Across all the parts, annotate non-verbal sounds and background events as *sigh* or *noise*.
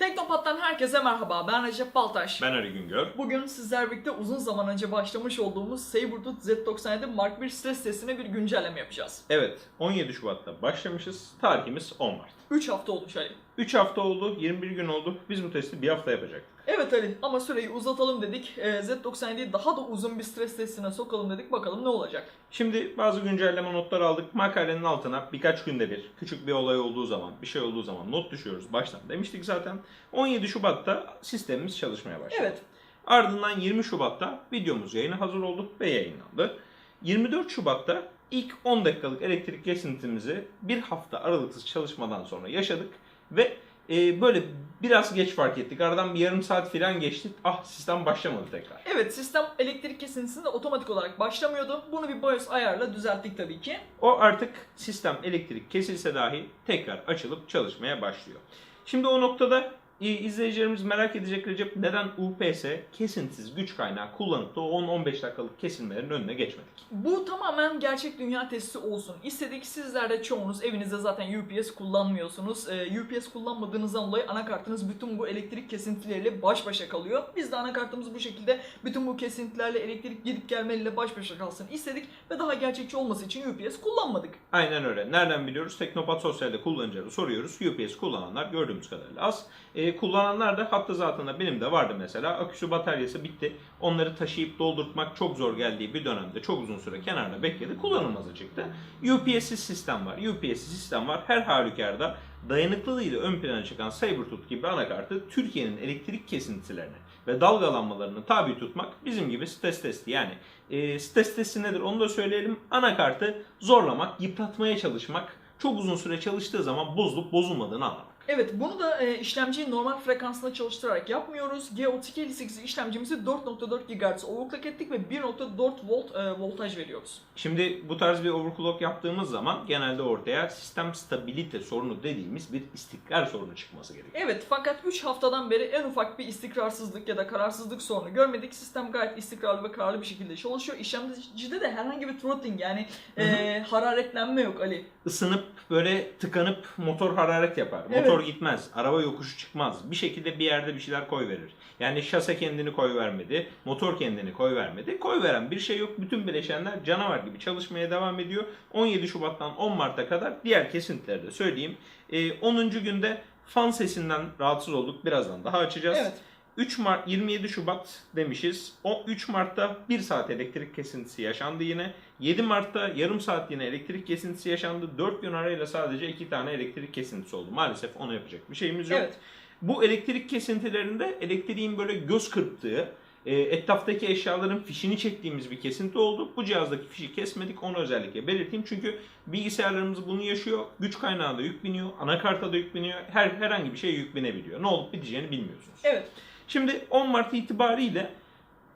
Teknopat'tan herkese merhaba. Ben Recep Baltaş. Ben Ali Güngör. Bugün sizler birlikte uzun zaman önce başlamış olduğumuz Sabertooth Z97 Mark 1 stres testine bir güncelleme yapacağız. Evet 17 Şubat'ta başlamışız. Tarihimiz 10 Mart. 3 hafta olmuş Ali. 3 hafta oldu, 21 gün oldu. Biz bu testi bir hafta yapacaktık. Evet Ali ama süreyi uzatalım dedik. Ee, Z97'yi daha da uzun bir stres testine sokalım dedik. Bakalım ne olacak. Şimdi bazı güncelleme notları aldık. Makalenin altına birkaç günde bir, küçük bir olay olduğu zaman, bir şey olduğu zaman not düşüyoruz baştan demiştik zaten. 17 Şubat'ta sistemimiz çalışmaya başladı. Evet. Ardından 20 Şubat'ta videomuz yayına hazır oldu ve yayınlandı. 24 Şubat'ta ilk 10 dakikalık elektrik kesintimizi bir hafta aralıksız çalışmadan sonra yaşadık ve e, böyle biraz geç fark ettik. Aradan bir yarım saat falan geçti. Ah sistem başlamadı tekrar. Evet sistem elektrik kesintisinde otomatik olarak başlamıyordu. Bunu bir BIOS ayarla düzelttik tabii ki. O artık sistem elektrik kesilse dahi tekrar açılıp çalışmaya başlıyor. Şimdi o noktada izleyicilerimiz merak edecek Recep neden UPS kesintisiz güç kaynağı kullanıp da o 10-15 dakikalık kesilmelerin önüne geçmedik? Bu tamamen gerçek dünya testi olsun. İstedik sizler de çoğunuz evinizde zaten UPS kullanmıyorsunuz. Ee, UPS kullanmadığınızdan dolayı anakartınız bütün bu elektrik kesintileriyle baş başa kalıyor. Biz de anakartımız bu şekilde bütün bu kesintilerle elektrik gidip gelmeliyle baş başa kalsın istedik ve daha gerçekçi olması için UPS kullanmadık. Aynen öyle. Nereden biliyoruz? Teknopat Sosyal'de kullanıcıları soruyoruz. UPS kullananlar gördüğümüz kadarıyla az. E, kullananlar da hatta zaten de benim de vardı mesela. Aküsü bataryası bitti. Onları taşıyıp doldurtmak çok zor geldiği bir dönemde çok uzun süre kenarda bekledi. Kullanılmazı çıktı. UPS'siz sistem var. UPS'siz sistem var. Her halükarda dayanıklılığıyla ön plana çıkan Sabertooth gibi anakartı Türkiye'nin elektrik kesintilerine ve dalgalanmalarını tabi tutmak bizim gibi stres testi. Yani e, stres testi nedir onu da söyleyelim. Anakartı zorlamak, yıpratmaya çalışmak, çok uzun süre çalıştığı zaman bozulup bozulmadığını anlamak. Evet bunu da e, işlemciyi normal frekansında çalıştırarak yapmıyoruz. G3258 işlemcimizi 4.4 GHz overclock ettik ve 1.4 volt e, voltaj veriyoruz. Şimdi bu tarz bir overclock yaptığımız zaman genelde ortaya sistem stabilite sorunu dediğimiz bir istikrar sorunu çıkması gerekiyor. Evet fakat 3 haftadan beri en ufak bir istikrarsızlık ya da kararsızlık sorunu görmedik. Sistem gayet istikrarlı ve kararlı bir şekilde çalışıyor. İşlemcide de herhangi bir throttling yani e, hararetlenme yok Ali. Isınıp böyle tıkanıp motor hararet yapar. Evet. Motor gitmez. Araba yokuşu çıkmaz. Bir şekilde bir yerde bir şeyler koy verir. Yani şase kendini koy vermedi. Motor kendini koy vermedi. Koy veren bir şey yok. Bütün bileşenler canavar gibi çalışmaya devam ediyor. 17 Şubat'tan 10 Mart'a kadar diğer kesintileri de söyleyeyim. Ee, 10. günde fan sesinden rahatsız olduk. Birazdan daha açacağız. Evet. 3 Mart 27 Şubat demişiz. O 3 Mart'ta 1 saat elektrik kesintisi yaşandı yine. 7 Mart'ta yarım saat yine elektrik kesintisi yaşandı. 4 gün arayla sadece 2 tane elektrik kesintisi oldu. Maalesef ona yapacak bir şeyimiz yok. Evet. Bu elektrik kesintilerinde elektriğin böyle göz kırptığı, e, etraftaki eşyaların fişini çektiğimiz bir kesinti oldu. Bu cihazdaki fişi kesmedik. Onu özellikle belirteyim. Çünkü bilgisayarlarımız bunu yaşıyor. Güç kaynağı da yük biniyor. Anakarta da yük biniyor. Her, herhangi bir şeye yük binebiliyor. Ne olup biteceğini bilmiyorsunuz. Evet. Şimdi 10 Mart itibariyle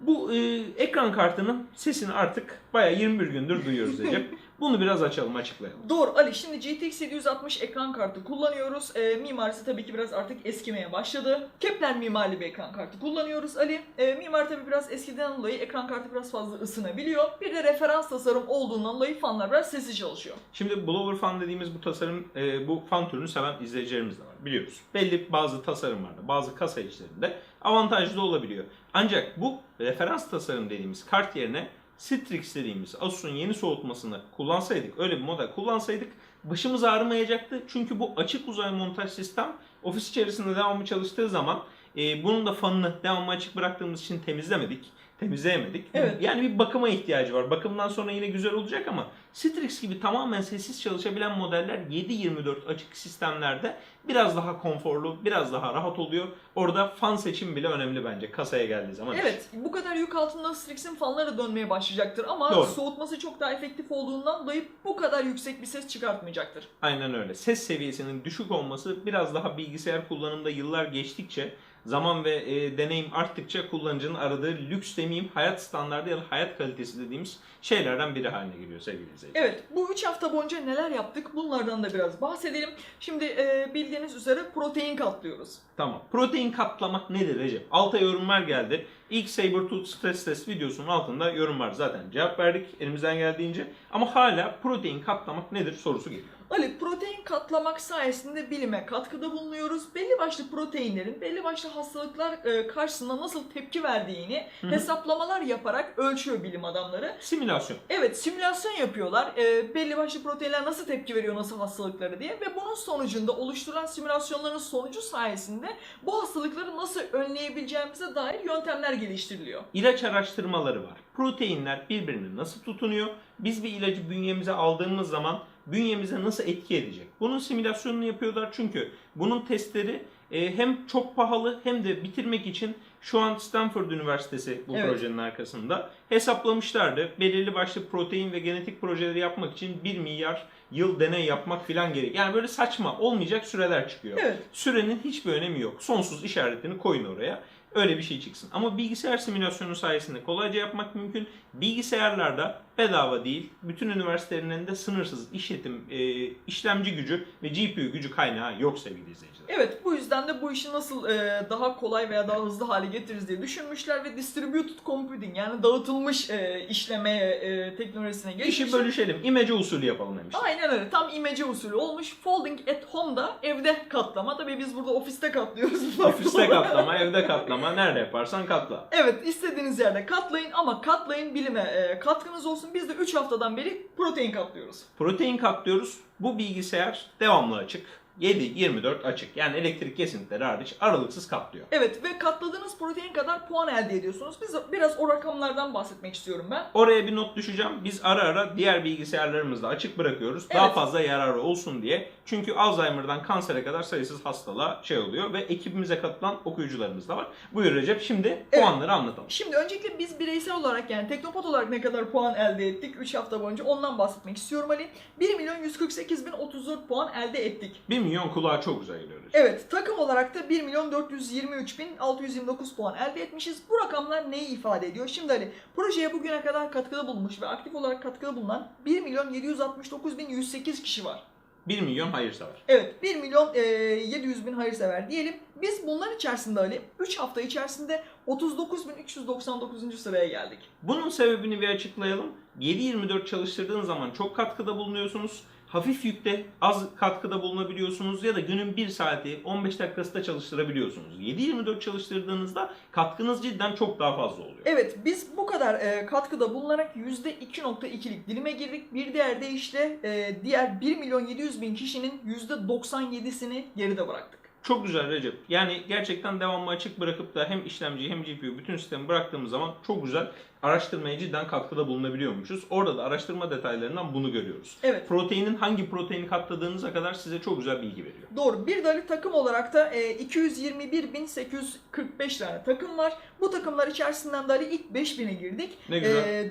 bu e, ekran kartının sesini artık bayağı 21 gündür duyuyoruz Recep. *laughs* Bunu biraz açalım, açıklayalım. Doğru Ali şimdi GTX 760 ekran kartı kullanıyoruz. E, mimarisi tabii ki biraz artık eskimeye başladı. Kepler mimarili bir ekran kartı kullanıyoruz Ali. E, mimar tabii biraz eskiden dolayı ekran kartı biraz fazla ısınabiliyor. Bir de referans tasarım olduğundan dolayı fanlar biraz sessiz çalışıyor. Şimdi blower fan dediğimiz bu tasarım, e, bu fan türünü seven izleyicilerimiz de var biliyoruz. Belli bazı tasarımlarda, bazı kasa içlerinde avantajlı olabiliyor. Ancak bu referans tasarım dediğimiz kart yerine Strix dediğimiz Asus'un yeni soğutmasını kullansaydık, öyle bir model kullansaydık başımız ağrımayacaktı. Çünkü bu açık uzay montaj sistem ofis içerisinde devamlı çalıştığı zaman e, bunun da fanını devamlı açık bıraktığımız için temizlemedik. Temizleyemedik. Evet. Yani bir bakıma ihtiyacı var. Bakımdan sonra yine güzel olacak ama Strix gibi tamamen sessiz çalışabilen modeller 7-24 açık sistemlerde biraz daha konforlu, biraz daha rahat oluyor. Orada fan seçim bile önemli bence kasaya geldiği zaman. Evet bu kadar yük altında Strix'in fanları dönmeye başlayacaktır ama Doğru. soğutması çok daha efektif olduğundan dolayı bu kadar yüksek bir ses çıkartmayacak. Aynen öyle. Ses seviyesinin düşük olması biraz daha bilgisayar kullanımda yıllar geçtikçe zaman ve e, deneyim arttıkça kullanıcının aradığı lüks demeyeyim hayat standardı ya da hayat kalitesi dediğimiz şeylerden biri haline geliyor sevgili izleyiciler. Evet, bu 3 hafta boyunca neler yaptık bunlardan da biraz bahsedelim. Şimdi e, bildiğiniz üzere protein katlıyoruz. Tamam. Protein katlamak nedir Recep? Alta yorumlar geldi. İlk Sabertooth Stress Test videosunun altında yorum var zaten. Cevap verdik elimizden geldiğince. Ama hala protein katlamak nedir sorusu geliyor. Ali protein katlamak sayesinde bilime katkıda bulunuyoruz. Belli başlı proteinlerin belli başlı hastalıklar e, karşısında nasıl tepki verdiğini Hı hı. hesaplamalar yaparak ölçüyor bilim adamları. Simülasyon. Evet simülasyon yapıyorlar. E, belli başlı proteinler nasıl tepki veriyor nasıl hastalıkları diye ve bunun sonucunda oluşturulan simülasyonların sonucu sayesinde bu hastalıkları nasıl önleyebileceğimize dair yöntemler geliştiriliyor. İlaç araştırmaları var. Proteinler birbirine nasıl tutunuyor? Biz bir ilacı bünyemize aldığımız zaman bünyemize nasıl etki edecek? Bunun simülasyonunu yapıyorlar çünkü bunun testleri e, hem çok pahalı hem de bitirmek için şu an Stanford Üniversitesi bu Evet. projenin arkasında hesaplamışlardı. Belirli başlı protein ve genetik projeleri yapmak için 1 milyar yıl deney yapmak filan gerek. Yani böyle saçma olmayacak süreler çıkıyor. Evet. Sürenin hiçbir önemi yok. Sonsuz işaretini koyun oraya. Öyle bir şey çıksın. Ama bilgisayar simülasyonu sayesinde kolayca yapmak mümkün. Bilgisayarlarda bedava değil, bütün üniversitelerin elinde sınırsız işletim, e, işlemci gücü ve GPU gücü kaynağı yok sevgili izleyiciler. Evet bu yüzden de bu işi nasıl e, daha kolay veya daha hızlı hale getiririz diye düşünmüşler ve distributed computing yani dağıtılmış e, işleme e, teknolojisine İşi geçmişler. bölüşelim, imece usulü yapalım demişler. Aynen öyle. Tam imece usulü olmuş. Folding at home'da evde katlama. Tabii biz burada ofiste katlıyoruz. *laughs* Ofiste katlama, evde katlama, nerede yaparsan katla. Evet istediğiniz yerde katlayın ama katlayın bilime e, katkınız olsun. Biz de 3 haftadan beri protein katlıyoruz. Protein katlıyoruz. Bu bilgisayar devamlı açık. 7-24 açık. Yani elektrik kesintileri hariç aralıksız katlıyor. Evet ve katladığınız protein kadar puan elde ediyorsunuz. Biz biraz o rakamlardan bahsetmek istiyorum ben. Oraya bir not düşeceğim. Biz ara ara diğer bilgisayarlarımızda açık bırakıyoruz. Daha Evet. fazla yararı olsun diye. Çünkü Alzheimer'dan kansere kadar sayısız hastalığa şey oluyor ve ekibimize katılan okuyucularımız da var. Buyur Recep şimdi Evet. puanları anlatalım. Şimdi öncelikle biz bireysel olarak yani Teknopat olarak ne kadar puan elde ettik 3 hafta boyunca ondan bahsetmek istiyorum Ali. 1 milyon 148 bin 34 puan elde ettik. 1 milyon kulağa çok güzel geliyor Recep. Evet takım olarak da 1 milyon 423 bin 629 puan elde etmişiz. Bu rakamlar neyi ifade ediyor? Şimdi Ali projeye bugüne kadar katkıda bulunmuş ve aktif olarak katkıda bulunan 1 milyon 769 bin 108 kişi var. 1 milyon hayırsever. Evet 1 milyon e, 700 bin hayırsever diyelim. Biz bunlar içerisinde Ali 3 hafta içerisinde 39.399. sıraya geldik. Bunun sebebini bir açıklayalım. 7-24 çalıştırdığın zaman çok katkıda bulunuyorsunuz. Hafif yükte az katkıda bulunabiliyorsunuz ya da günün 1 saati 15 dakikası da çalıştırabiliyorsunuz. 7-24 çalıştırdığınızda katkınız cidden çok daha fazla oluyor. Evet biz bu kadar e, katkıda bulunarak %2.2'lik dilime girdik. Bir diğer deyişle e, diğer 1 milyon 700 bin kişinin %97'sini geride bıraktık. Çok güzel Recep. Yani gerçekten devamlı açık bırakıp da hem işlemci hem GPU bütün sistemi bıraktığımız zaman çok güzel araştırmaya cidden katkıda bulunabiliyormuşuz. Orada da araştırma detaylarından bunu görüyoruz. Evet Proteinin hangi proteini katladığınıza kadar size çok güzel bilgi veriyor. doğru. Bir dali takım olarak da e, 221.845 tane takım var. Bu takımlar içerisinden dali ilk 5000'e girdik. Ne güzel. E,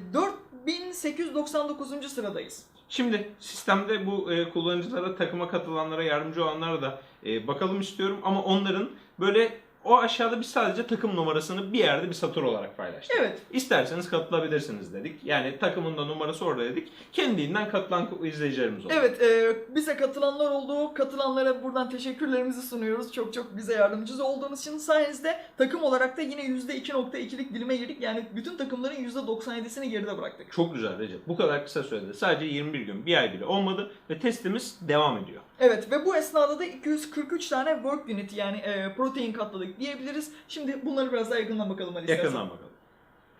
4899. sıradayız. Şimdi sistemde bu e, kullanıcılara, takıma katılanlara, yardımcı olanlara da e, bakalım istiyorum. Ama onların böyle o aşağıda biz sadece takım numarasını bir yerde bir satır olarak paylaştık. Evet İsterseniz katılabilirsiniz dedik. Yani takımın da numarası orada dedik. Kendinden katılan izleyicilerimiz oldu. Evet, e, bize katılanlar oldu. Katılanlara buradan teşekkürlerimizi sunuyoruz. Çok çok bize yardımcı olduğunuz için sayenizde takım olarak da yine %2.2'lik dilime girdik. Yani bütün takımların %97'sini geride bıraktık. Çok güzel Recep. Bu kadar kısa sürede sadece 21 gün, bir ay bile olmadı ve testimiz devam ediyor. Evet ve bu esnada da 243 tane work unit yani e, protein katladık diyebiliriz. Şimdi bunları biraz daha yakından bakalım Ali istersen. Yakından bakalım.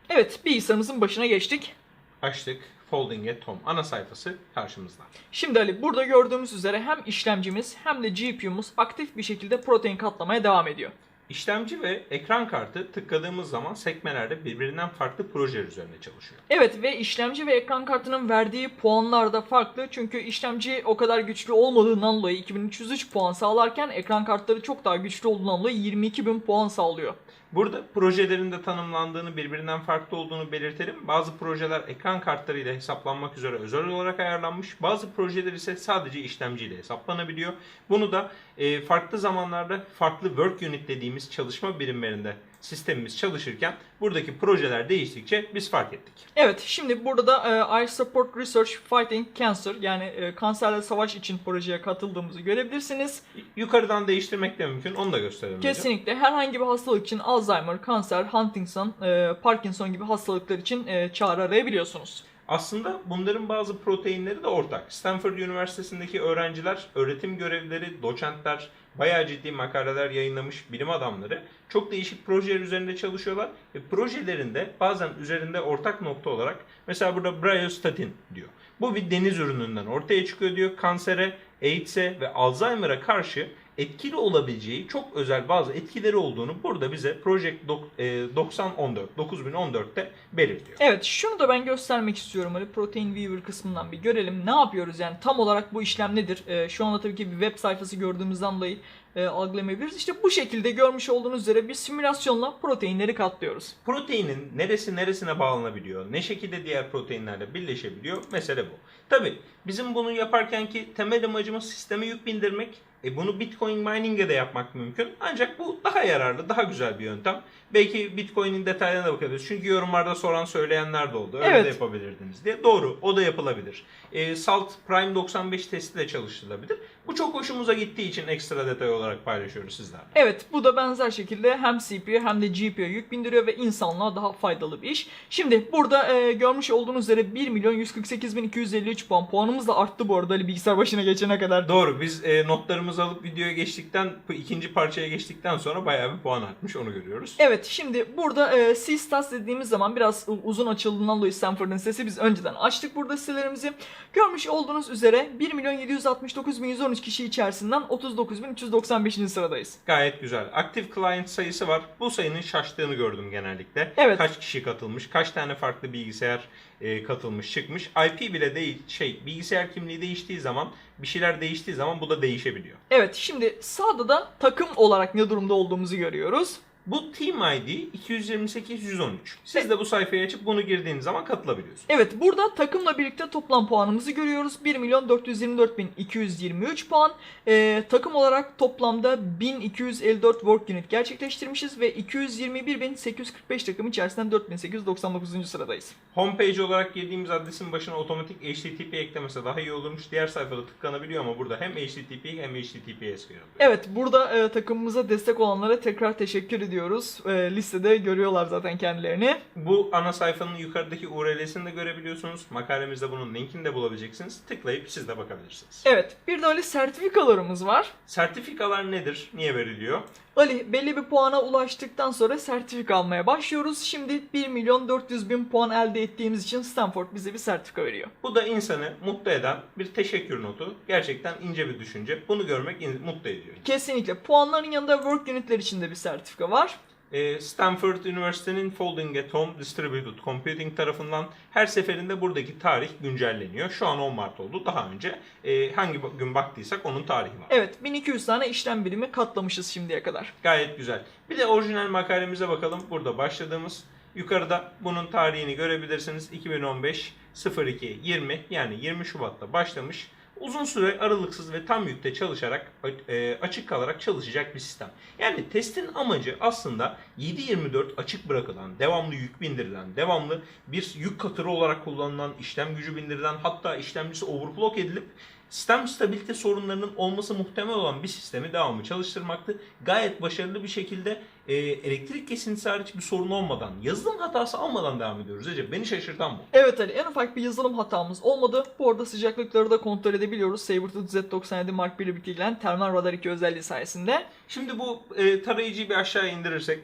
Evet, bilgisayarımızın başına geçtik. Açtık. Folding at Home ana sayfası karşımızda. Şimdi Ali burada gördüğümüz üzere hem işlemcimiz hem de GPU'muz aktif bir şekilde protein katlamaya devam ediyor. İşlemci ve ekran kartı tıkladığımız zaman sekmelerde birbirinden farklı projeler üzerinde çalışıyor. Evet ve işlemci ve ekran kartının verdiği puanlar da farklı. Çünkü işlemci o kadar güçlü olmadığından dolayı 2303 puan sağlarken ekran kartları çok daha güçlü olduğundan dolayı 22.000 puan sağlıyor. Burada projelerin de tanımlandığını, birbirinden farklı olduğunu belirtelim. Bazı projeler ekran kartlarıyla hesaplanmak üzere özel olarak ayarlanmış. Bazı projeler ise sadece işlemciyle hesaplanabiliyor. Bunu da e, farklı zamanlarda farklı work unit dediğimiz çalışma birimlerinde sistemimiz çalışırken buradaki projeler değiştikçe biz fark ettik. Evet şimdi burada da e, I Support Research Fighting Cancer yani e, kanserle savaş için projeye katıldığımızı görebilirsiniz. Yukarıdan değiştirmek de mümkün. Onu da gösterelim. hocam. Kesinlikle herhangi bir hastalık için Alzheimer, kanser, Huntington, e, Parkinson gibi hastalıklar için e, çağrı arayabiliyorsunuz. Aslında bunların bazı proteinleri de ortak. Stanford Üniversitesi'ndeki öğrenciler, öğretim görevlileri, doçentler, bayağı ciddi makaleler yayınlamış bilim adamları çok değişik projeler üzerinde çalışıyorlar ve projelerinde bazen üzerinde ortak nokta olarak mesela burada bryostatin diyor. Bu bir deniz ürününden ortaya çıkıyor diyor. Kansere, AIDS'e ve Alzheimer'a karşı etkili olabileceği çok özel bazı etkileri olduğunu burada bize Project dok- e, 9014 9014'te belirtiyor. Evet şunu da ben göstermek istiyorum. Hani Protein Weaver kısmından bir görelim. Ne yapıyoruz yani tam olarak bu işlem nedir? Ee, şu anda tabii ki bir web sayfası gördüğümüzden dolayı e, algılamayabiliriz. İşte bu şekilde görmüş olduğunuz üzere bir simülasyonla proteinleri katlıyoruz. Proteinin neresi neresine bağlanabiliyor, ne şekilde diğer proteinlerle birleşebiliyor mesele bu. Tabi bizim bunu yaparken ki temel amacımız sisteme yük bindirmek. E bunu Bitcoin mining'e de yapmak mümkün. Ancak bu daha yararlı, daha güzel bir yöntem. Belki Bitcoin'in detaylarına da bakabiliriz. Çünkü yorumlarda soran söyleyenler de oldu. Öyle Evet. de yapabilirdiniz diye. Doğru, o da yapılabilir. E, Salt Prime 95 testi de çalıştırılabilir. Bu çok hoşumuza gittiği için ekstra detay olarak paylaşıyoruz sizlerle. Evet bu da benzer şekilde hem CPU hem de GPU'ya yük bindiriyor ve insanlığa daha faydalı bir iş. Şimdi burada e, görmüş olduğunuz üzere 1 milyon 148 bin 253 puan. Puanımız da arttı bu arada Ali bilgisayar başına geçene kadar. Doğru biz e, notlarımızı alıp videoya geçtikten ikinci parçaya geçtikten sonra bayağı bir puan artmış onu görüyoruz. Evet şimdi burada e, C-Stats dediğimiz zaman biraz uzun açıldığından dolayı Stanford'ın sitesi biz önceden açtık burada sitelerimizi. Görmüş olduğunuz üzere 1 milyon 769 bin 113 kişi içerisinden 39 bin 395. sıradayız. Gayet güzel. Aktif client sayısı var. Bu sayının şaştığını gördüm genellikle. Evet. Kaç kişi katılmış, kaç tane farklı bilgisayar e, katılmış, çıkmış. IP bile değil, şey bilgisayar kimliği değiştiği zaman, bir şeyler değiştiği zaman bu da değişebiliyor. Evet şimdi sağda da takım olarak ne durumda olduğumuzu görüyoruz. Bu Team ID 228-113. Siz de bu sayfayı açıp bunu girdiğiniz zaman katılabiliyorsunuz. Evet burada takımla birlikte toplam puanımızı görüyoruz. 1 milyon 424 bin 223 puan. Ee, takım olarak toplamda 1254 work unit gerçekleştirmişiz ve 221 bin 845 takım içerisinden 4899. sıradayız. Homepage olarak girdiğimiz adresin başına otomatik HTTP eklemese daha iyi olurmuş. Diğer sayfada tıklanabiliyor ama burada hem HTTP hem HTTPS geliyor. Evet burada e, takımımıza destek olanlara tekrar teşekkür ediyoruz. E, listede görüyorlar zaten kendilerini. Bu ana sayfanın yukarıdaki URL'sini de görebiliyorsunuz. Makalemizde bunun linkini de bulabileceksiniz. Tıklayıp siz de bakabilirsiniz. Evet bir de öyle sertifikalarımız var. Sertifikalar nedir? Niye veriliyor? Ali belli bir puana ulaştıktan sonra sertifika almaya başlıyoruz. Şimdi 1 milyon 400 bin puan elde ettiğimiz için Stanford bize bir sertifika veriyor. Bu da insanı mutlu eden bir teşekkür notu. Gerçekten ince bir düşünce. Bunu görmek mutlu ediyor. Kesinlikle. Puanların yanında work unitler için de bir sertifika var. Ee, Stanford Üniversitesi'nin Folding at Home Distributed Computing tarafından her seferinde buradaki tarih güncelleniyor. Şu an 10 Mart oldu. Daha önce e, hangi gün baktıysak onun tarihi var. Evet 1200 tane işlem birimi katlamışız şimdiye kadar. Gayet güzel. Bir de orijinal makalemize bakalım. Burada başladığımız yukarıda bunun tarihini görebilirsiniz. 2015 02 20 yani 20 Şubat'ta başlamış. Uzun süre aralıksız ve tam yükte çalışarak e, açık kalarak çalışacak bir sistem. Yani testin amacı aslında 7/24 açık bırakılan, devamlı yük bindirilen, devamlı bir yük katırı olarak kullanılan, işlem gücü bindirilen hatta işlemcisi overclock edilip sistem stabilite sorunlarının olması muhtemel olan bir sistemi devamlı çalıştırmaktı. Gayet başarılı bir şekilde e, elektrik kesintisi hariç bir sorun olmadan, yazılım hatası almadan devam ediyoruz. Recep beni şaşırtan bu. Evet Ali en ufak bir yazılım hatamız olmadı. Bu arada sıcaklıkları da kontrol edebiliyoruz. Sabertooth Z97 Mark I ile birlikte gelen Thermal Radar 2 özelliği sayesinde. Şimdi bu e, tarayıcıyı bir aşağı indirirsek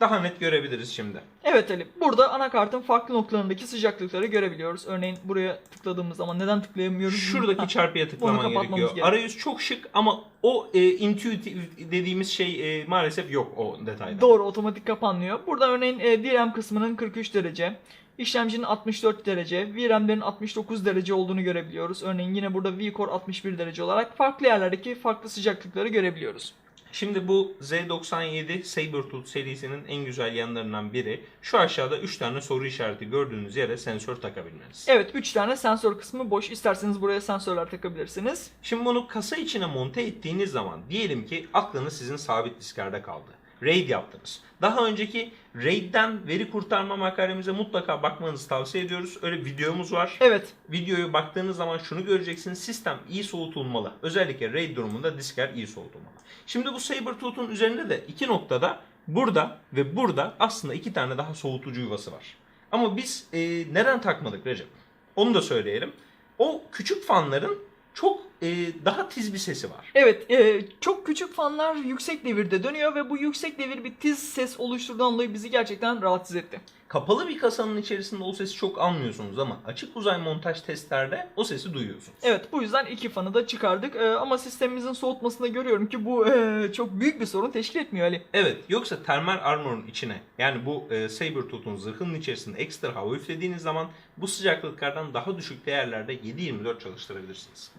daha net görebiliriz şimdi. Evet Ali burada anakartın farklı noktalarındaki sıcaklıkları görebiliyoruz. Örneğin buraya tıkladığımız zaman neden tıklayamıyoruz? Şuradaki *laughs* çarpıya tıklaman gerekiyor. gerekiyor. Arayüz çok şık ama o e, intuitive dediğimiz şey e, maalesef yok o detayda. Doğru otomatik kapanmıyor. Burada örneğin e, DRAM kısmının 43 derece, işlemcinin 64 derece, VRAM'lerin 69 derece olduğunu görebiliyoruz. Örneğin yine burada vCore 61 derece olarak farklı yerlerdeki farklı sıcaklıkları görebiliyoruz. Şimdi bu Z97 Sabertooth serisinin en güzel yanlarından biri şu aşağıda 3 tane soru işareti gördüğünüz yere sensör takabilmeniz. Evet 3 tane sensör kısmı boş. İsterseniz buraya sensörler takabilirsiniz. Şimdi bunu kasa içine monte ettiğiniz zaman diyelim ki aklınız sizin sabit disklerde kaldı. RAID yaptınız. Daha önceki RAID'den veri kurtarma makalemize mutlaka bakmanızı tavsiye ediyoruz. Öyle videomuz var. Evet Videoyu baktığınız zaman şunu göreceksiniz. Sistem iyi soğutulmalı. Özellikle RAID durumunda diskler iyi soğutulmalı. Şimdi bu Sabertooth'un üzerinde de iki noktada burada ve burada aslında iki tane daha soğutucu yuvası var. Ama biz e, neden takmadık Recep? Onu da söyleyelim. O küçük fanların çok e, daha tiz bir sesi var. Evet, e, çok küçük fanlar yüksek devirde dönüyor ve bu yüksek devir bir tiz ses oluşturduğundan dolayı bizi gerçekten rahatsız etti. Kapalı bir kasanın içerisinde o sesi çok almıyorsunuz ama açık uzay montaj testlerde o sesi duyuyorsunuz. Evet, bu yüzden iki fanı da çıkardık E, ama sistemimizin soğutmasında görüyorum ki bu e, çok büyük bir sorun teşkil etmiyor Ali. Evet yoksa termal armor'un içine yani bu e, Sabertooth'un zırhının içerisinde ekstra hava üflediğiniz zaman bu sıcaklıklardan daha düşük değerlerde 7-24 çalıştırabilirsiniz.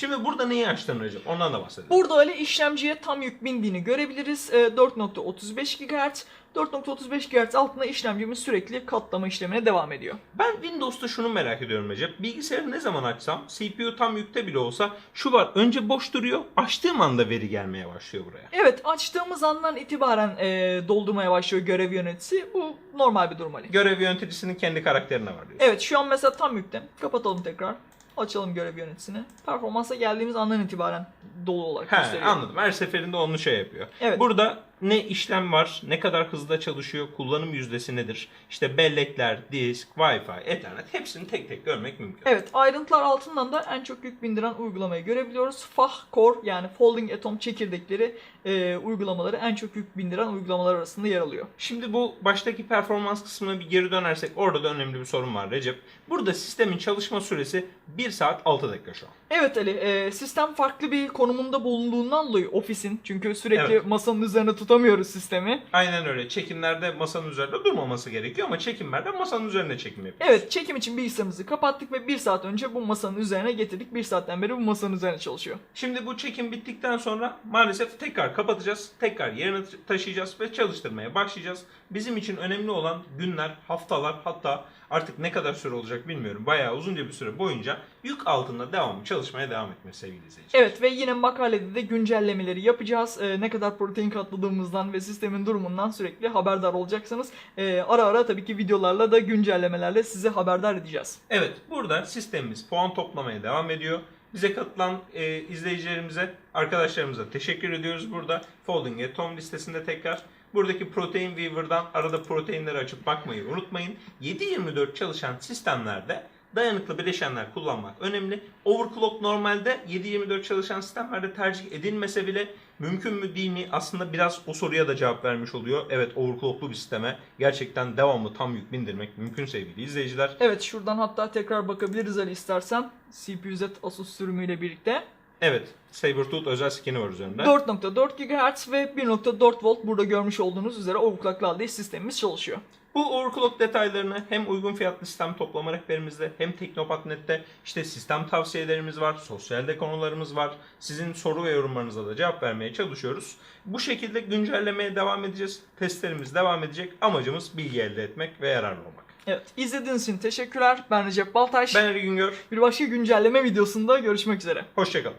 Şimdi burada neyi açtın Recep? Ondan da bahsedelim. Burada öyle işlemciye tam yük bindiğini görebiliriz. E, 4.35 GHz. 4.35 GHz altında işlemcimiz sürekli katlama işlemine devam ediyor. Ben Windows'ta şunu merak ediyorum Recep. Bilgisayarı ne zaman açsam CPU tam yükte bile olsa şu var önce boş duruyor açtığım anda veri gelmeye başlıyor buraya. Evet, açtığımız andan itibaren e, doldurmaya başlıyor görev yöneticisi. Bu normal bir durum Ali. Görev yöneticisinin kendi karakterine var diyor. Evet, şu an mesela tam yükte. Kapatalım tekrar. Açalım görev yöneticisini. Performansa geldiğimiz andan itibaren dolu olarak He, gösteriyor. anladım. Her seferinde onu şey yapıyor. Evet. Burada ne işlem var, ne kadar hızda çalışıyor, kullanım yüzdesi nedir? İşte bellekler, disk, Wi-Fi, Ethernet hepsini tek tek görmek mümkün. Evet ayrıntılar altından da en çok yük bindiren uygulamayı görebiliyoruz. FAH Core yani Folding Atom çekirdekleri e, uygulamaları en çok yük bindiren uygulamalar arasında yer alıyor. Şimdi bu baştaki performans kısmına bir geri dönersek orada da önemli bir sorun var Recep. Burada sistemin çalışma süresi 1 saat 6 dakika şu an. Evet Ali e, sistem farklı bir konumunda bulunduğundan dolayı ofisin çünkü sürekli Evet. masanın üzerine tutamıyoruz sistemi. Aynen öyle. Çekimlerde masanın üzerinde durmaması gerekiyor ama çekimlerde masanın üzerine çekim yapıyoruz. Evet çekim için bilgisayarımızı kapattık ve bir saat önce bu masanın üzerine getirdik. Bir saatten beri bu masanın üzerine çalışıyor. Şimdi bu çekim bittikten sonra maalesef tekrar kapatacağız. Tekrar yerine taşıyacağız ve çalıştırmaya başlayacağız. Bizim için önemli olan günler, haftalar hatta artık ne kadar süre olacak bilmiyorum. Bayağı uzunca bir süre boyunca yük altında devamlı çalışmaya devam etmesi sevgili izleyiciler. Evet ve yine makalede de güncellemeleri yapacağız. Ee, ne kadar protein katladığımızdan ve sistemin durumundan sürekli haberdar olacaksınız. Ee, ara ara tabii ki videolarla da güncellemelerle sizi haberdar edeceğiz. Evet burada sistemimiz puan toplamaya devam ediyor. Bize katılan e, izleyicilerimize, arkadaşlarımıza teşekkür ediyoruz burada. Folding Atom listesinde tekrar. Buradaki Protein Weaver'dan arada proteinleri açıp bakmayı unutmayın. 7-24 çalışan sistemlerde dayanıklı bileşenler kullanmak önemli. Overclock normalde 7-24 çalışan sistemlerde tercih edilmese bile mümkün mü değil mi? Aslında biraz o soruya da cevap vermiş oluyor. Evet overclocklu bir sisteme gerçekten devamlı tam yük bindirmek mümkün sevgili izleyiciler. Evet şuradan hatta tekrar bakabiliriz Ali istersen. CPU-Z Asus sürümüyle birlikte. Evet, Sabertooth özel skin'i var üzerinde. 4.4 GHz ve 1.4 volt burada görmüş olduğunuz üzere overclocklı halde sistemimiz çalışıyor. Bu overclock detaylarını hem uygun fiyatlı sistem toplama rehberimizde hem Teknopat.net'te işte sistem tavsiyelerimiz var, sosyalde konularımız var. Sizin soru ve yorumlarınıza da cevap vermeye çalışıyoruz. Bu şekilde güncellemeye devam edeceğiz. Testlerimiz devam edecek. Amacımız bilgi elde etmek ve yararlı olmak. Evet izlediğiniz için teşekkürler. Ben Recep Baltaş. Ben Ali Güngör. Bir başka güncelleme videosunda görüşmek üzere. Hoşçakalın.